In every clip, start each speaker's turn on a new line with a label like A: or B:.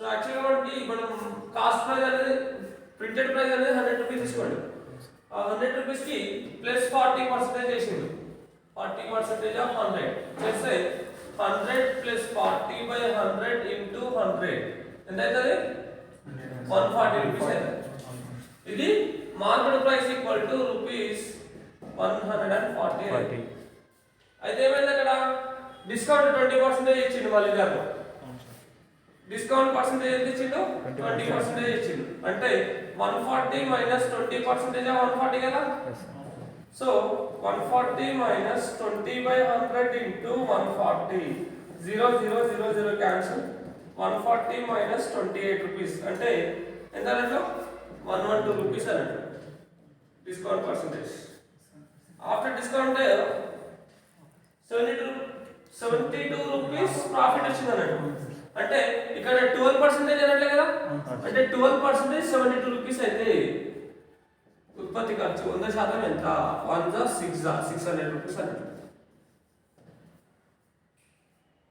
A: So యాక్చువల్గా మనకి మనం కాస్ట్ ప్రైస్ అనేది ప్రింటెడ్ ప్రైస్ అనేది హండ్రెడ్ రూపీస్ తీసుకోండి ఆ హండ్రెడ్ రూపీస్కి ప్లస్ ఫార్టీ పర్సెంటేజ్ చేసింది ఫార్టీ పర్సెంటేజ్ ఆఫ్ హండ్రెడ్ చేస్తే hundred plus forty by hundred into hundred ఎంత అవుతుంది వన్ ఫార్టీ రూపీస్ అవుతుంది ఇది market price equal to rupees one hundred and forty అయితే ఏమైంది అక్కడ? డిస్కౌంట్ ట్వంటీ పర్సెంటేజ్ ఇచ్చిండు మళ్ళీ గారు డిస్కౌంట్ పర్సెంటేజ్ ఎంత ఇచ్చిండు?
B: 20%
A: ట్వంటీ పర్సెంటేజ్ ఇచ్చిండు. అంటే one forty minus twenty percentage one forty కదా? So one forty minus twenty by hundred into one forty zero zero zero zero cancel one forty minus twenty eight rupees అంటే ఎంత అన్నట్టు? One one two rupees అన్నట్టు. Discount percentage after discount seventy two seventy two rupees profit వచ్చింది అన్నట్టు. అంటే ఇక్కడ twelve percentage అన్నట్లే కదా? అంటే twelve percentage seventy two rupees అయితే ఉత్పత్తి ఖర్చు వంద శాతం ఎంత? వన్ జా సిక్స్ జా సిక్స్ హండ్రెడ్ రూపీస్ అన్నట్టు.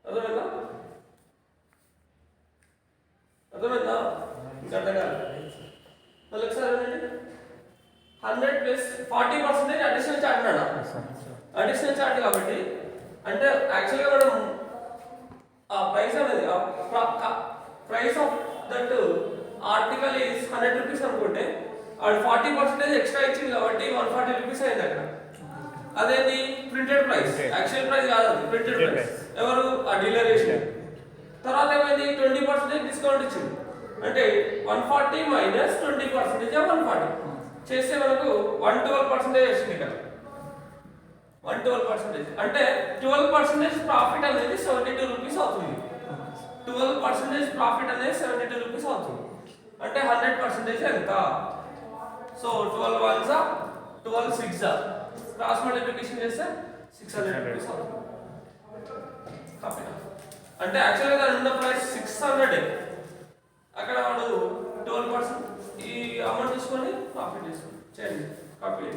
A: అర్థమైందా? అర్థమైందా? ఇంకా అర్థం కాదు మళ్ళీ ఒకసారి వినండి hundred plus forty percentage additional అన్నాడా? అడిషనల్ చార్జ్ కాబట్టి అంటే యాక్చువల్గా మనం ఆ ప్రైస్ అనేది price of that article is hundred rupees అనుకుంటే వాడు ఫార్టీ పర్సెంటేజ్ ఎక్స్ట్రా ఇచ్చింది కాబట్టి వన్ ఫార్టీ రూపీస్ అయింది అక్కడ. అదేంటి ప్రింటెడ్ ప్రైస్. యాక్చువల్ ప్రైస్ కాదు ప్రింటెడ్ ప్రైస్ ఎవరు? ఆ డీలర్ చేసింది తర్వాత ఏమైంది? ట్వంటీ పర్సెంటేజ్ డిస్కౌంట్ ఇచ్చింది అంటే one forty minus twenty percentage one forty చేస్తే మనకు వన్ ట్వెల్వ్ పర్సెంటేజ్ వచ్చింది ఇక్కడ. వన్ ట్వెల్వ్ పర్సెంటేజ్ అంటే ట్వెల్వ్ పర్సెంటేజ్ ప్రాఫిట్ అనేది సెవెంటీ టూ రూపీస్ అవుతుంది. ట్వెల్వ్ పర్సెంటేజ్ ప్రాఫిట్ అనేది సెవెంటీ టూ రూపీస్ అవుతుంది. అంటే హండ్రెడ్ పర్సెంటేజ్ ఎంత? So twelve once twelve six cross multiplication చేస్తే సిక్స్ హండ్రెడ్ రూపీస్ అవుతుంది. అంటే యాక్చువల్గా దాని ఉన్న ప్రైస్ సిక్స్ హండ్రెడ్ అక్కడ వాడు ట్వెల్వ్ పర్సెంట్ ఈ అమౌంట్ తీసుకొని ప్రాఫిట్ తీసుకొని చేయండి. కాపీ